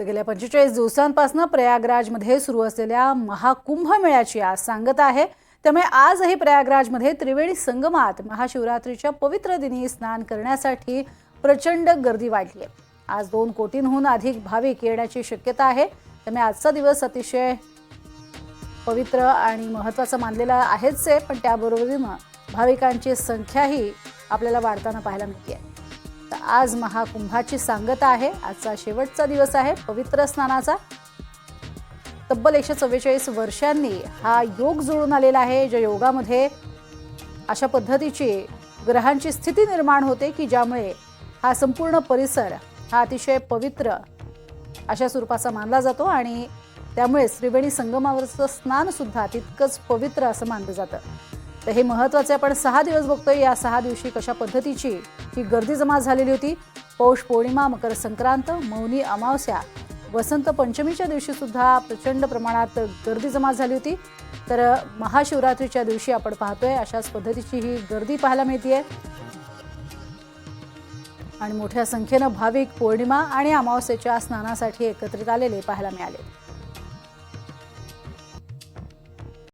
तर गेल्या पंचेचाळीस दिवसांपासून प्रयागराजमध्ये सुरू असलेल्या महाकुंभ मेळ्याची आज सांगता आहे. त्यामुळे आजही प्रयागराजमध्ये त्रिवेणी संगमात महाशिवरात्रीच्या पवित्र दिनी स्नान करण्यासाठी प्रचंड गर्दी वाढली आहे आज दोन कोटींहून अधिक भाविक येण्याची शक्यता आहे. त्यामुळे आजचा दिवस अतिशय पवित्र आणि महत्त्वाचा मानलेला आहेच आहे. पण त्याबरोबरीनं भाविकांची संख्याही आपल्याला वाढताना पाहायला मिळते आहे तर आज महाकुंभाची सांगता आहे. आजचा शेवटचा दिवस आहे पवित्र स्नानाचा. तब्बल एकशे चव्वेचाळीस वर्षांनी हा योग जुळून आलेला आहे ज्या योगामध्ये अशा पद्धतीची ग्रहांची स्थिती निर्माण होते की ज्यामुळे हा संपूर्ण परिसर हा अतिशय पवित्र अशा स्वरूपाचा मानला जातो आणि त्यामुळे त्रिवेणी संगमावरचं स्नानसुद्धा तितकंच पवित्र असं मानलं जातं. तर हे महत्त्वाचे आपण सहा दिवस बघतोय या सहा दिवशी कशा पद्धतीची ही गर्दी जमा झालेली होती. पौष पौर्णिमा मकर संक्रांत मौनी अमावस्या वसंत पंचमीच्या दिवशी सुद्धा प्रचंड प्रमाणात गर्दी जमा झाली होती. तर महाशिवरात्रीच्या दिवशी आपण पाहतोय अशाच पद्धतीची ही गर्दी पाहायला मिळते आणि मोठ्या संख्येनं भाविक पौर्णिमा आणि अमावस्येच्या स्नानासाठी एकत्रित आलेले पाहायला मिळाले.